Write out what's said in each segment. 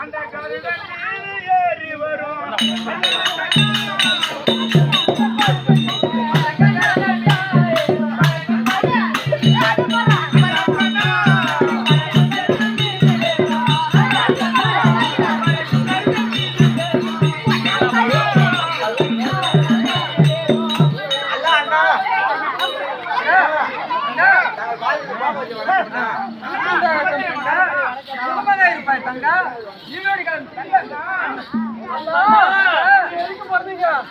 அந்த கருடன் ஏறி வரும். அறுவையால்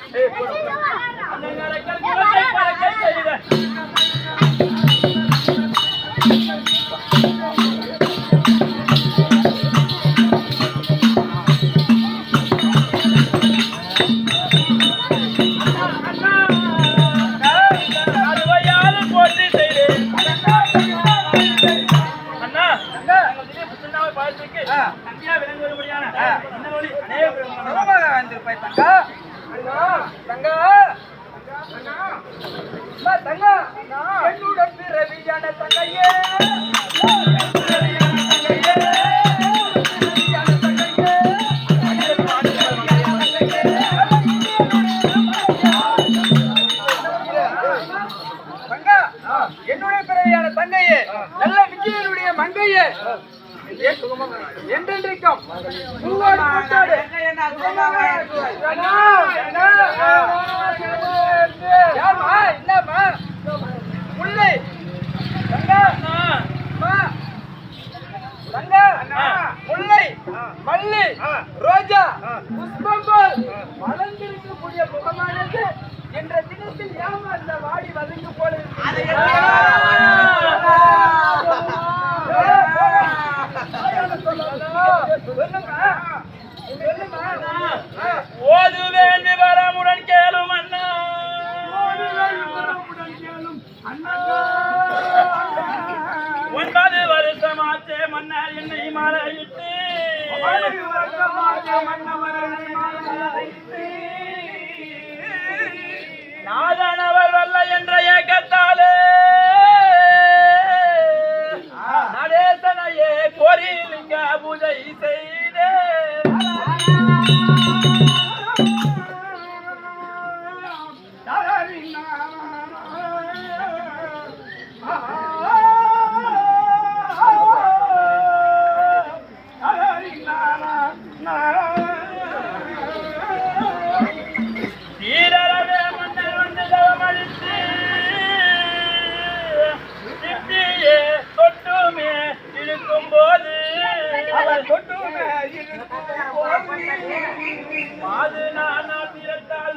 என்னுடைய பிறவியான தங்கையே நல்ல விஜயனுடைய மங்கையே என்றென்றைக்கும் உங்களோடு கூட்டாடு. என்னம்மா? முல்லை. முல்லை, மல்லி, ரோஜா, புஷ்பம் போல் மலர்ந்திருக்கக்கூடிய முகமானது என்ற தினத்தில் ஏமா அந்த வாடி வதங்கி போல நாதனவர் வல்ல என்ற ஏக்கத்தாலே நடேசனையே கோரிலிங்க பூஜை செய்தே.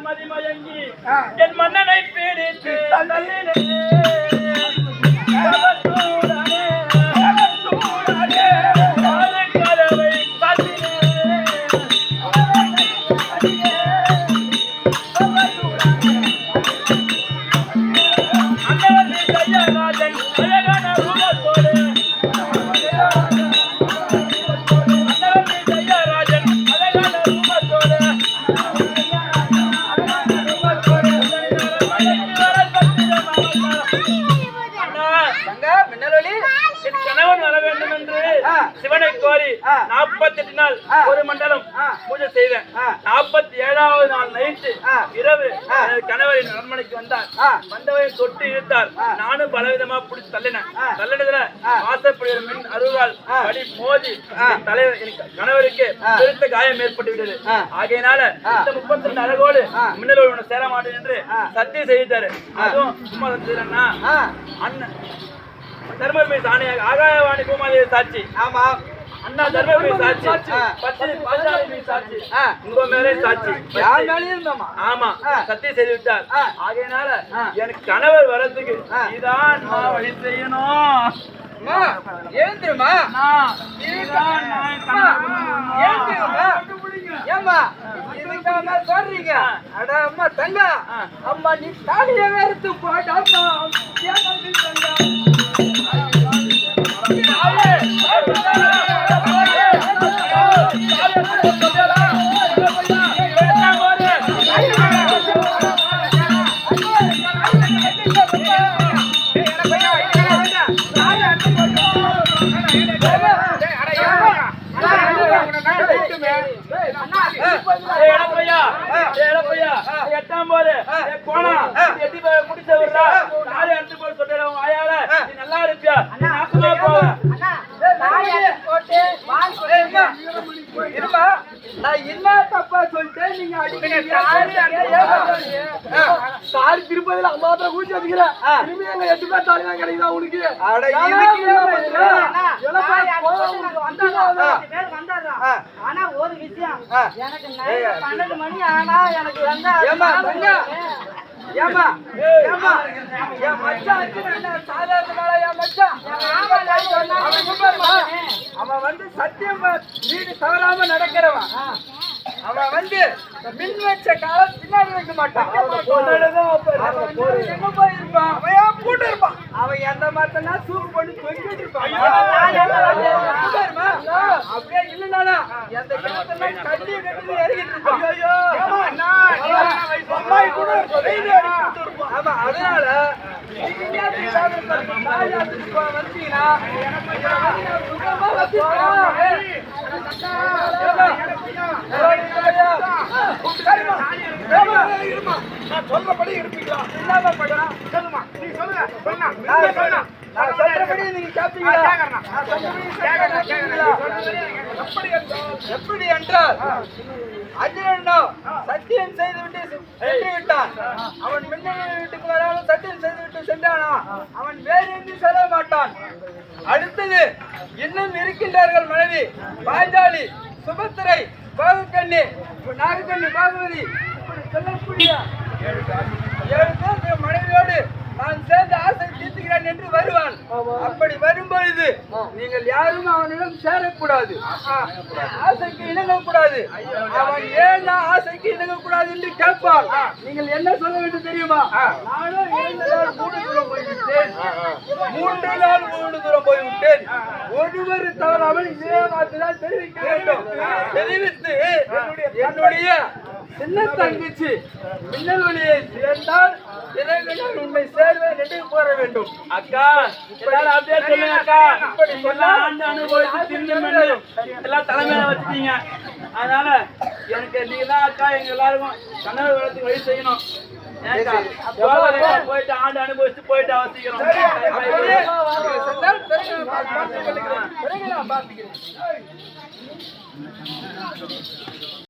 மதிமயங்கி என் மன்னனை பீடித்து தள்ளினே. நாற்பத்தி எட்டு நாள். ஒரு மண்டலம். பூஜை செய்தேன் ஆ. நாற்பத்தி ஏழாவது நாள் நைட்டு. இரவு கணவரின் அரண்மனைக்கு வந்தார். வந்தவரை தொட்டு இழுத்தார். நானும் பலவிதமா பிடிச்சி தள்ளினேன். தள்ளினதுல. வாசப்படுகிற மின் ஆ. வழி மோதி தலைவர் என் கணவருக்கு. பெருத்த காயம் ஏற்பட்டு விட்டது. ஆகையினால. இந்த முப்பத்தி ரெண்டு அழகோடு. மின்னலோடு உன்னை சேர மாட்டேன் என்று. சத்தியம் செய்தாரு. அதுவும் சும்மா செய்யலன்னா அண்ணன் தர்மபுரி சாணியாக ஆகாயவாணி பூமாதேவி சாட்சி ஆமா அண்ணா தர்மபுரி சாட்சி. சாட்சி. ஆ. உங்க மேலே சாட்சி. யார் மேலேயும் இருந்தோமா? ஆமா. ஆ. சத்தியம் செய்து விட்டார். ஆகையினால. எனக்கு கணவர் வர்றதுக்கு. இதான் நான் வழி செய்யணும். கணவர். எழுந்துருமா ஏம்மா இதுக்காக சொல்றீங்க. அட அம்மா தங்க. அம்மா நீ தாலிய வேறுத்து போடாமா நாசமா போவ. இருமா நான் என்ன தப்பா சொல்லிட்டேன்? நீங்க கால் திருப்பதில அம்மா தான் கூச்சி வச்சுக்கிறேன் திரும்பி எங்க எட்டு பேர் தாலி தான் கிடைக்குதா உனக்கு. ஆனா ஒரு விஷயம். எனக்கு பன்னெண்டு மணி ஆனா எனக்கு தங்க. ஏம்மா ஏம்மா என் மச்சான் சாதாரணமாடா என் மச்சான். அவன் கூப்பிடுறா. அவன் வந்து சத்தியம் வீடு தவறாம நடக்கிறவன். அவன் வந்து மின் வச்ச காலம் பின்னாடி வைக்க மாட்டான். எங்க போயிருப்பான்? அவன் போட்டு இருப்பான்? அவன் எந்த மாத்தனா சூப்பு பண்ணி கூப்பிடுறா. அப்படியே இல்லைனாடா எந்த கிணத்துல கட்டி கட்டி இருப்பான். அதனால வந்தீங்கன்னா, சொல்றபடி இருப்பீங்களா இல்லாம சொன்னா- நான் சொல்றபடி நீங்க கேட்பீங்களா? நான் சொல்றபடி கேட்பீங்களா? எப்படி என்றால் சத்தியம் செய்துவிட்டு சென்று விட்டான் அவன் மின்னல் வீட்டுக்கு வராமல் சத்தியம் செய்துவிட்டு சென்றானா? அவன் வேறு எங்கும் செல்ல மாட்டான். அடுத்தது இன்னும் இருக்கின்றார்கள் மனைவி பாஞ்சாலி சுபத்திரை பாகுக்கண்ணி நாகக்கண்ணி பாகுவதி. இப்படி சொல்லக்கூடிய ஏழு பேர் மனைவியோடு நான் சேர்ந்து ஆசை தீர்த்துகிறேன் என்று வருவான் அப்படி வரும்பொழுது நீங்கள் யாரும் அவனிடம் சேரக்கூடாது. ஆசைக்கு இணங்கக்கூடாது. அவன் ஏன் ஆசைக்கு இணங்கக்கூடாது என்று கேட்பான் நீங்கள் என்ன சொல்ல வேண்டும் தெரியுமா? நானும் இரண்டு நாள் மூணு தூரம் போய்விட்டேன். மூன்று நாள் மூணு தூரம் போய்விட்டேன். ஒருவர் தவறாமல் இதே வார்த்தை தான் தெரிவிக்க வேண்டும். தெரிவித்து என்னுடைய சின்ன தங்கச்சி மின்னல் ஒளியை சேர்ந்தால் சேர்வேன் என்று கூற வேண்டும். அக்கா எல்லாரும் அப்படியே சொல்லுங்க அக்கா. எல்லாம் ஆண்டு அனுபவிச்சு மென்னு எல்லாம் தலைமையில வச்சுட்டீங்க. அதனால எனக்கு நீங்க தான் அக்கா எங்க எல்லாருக்கும் கனவு வளர்த்து வழி செய்யணும். போயிட்டு ஆண்டு அனுபவிச்சுட்டு போயிட்டு அவசிக்கிறோம்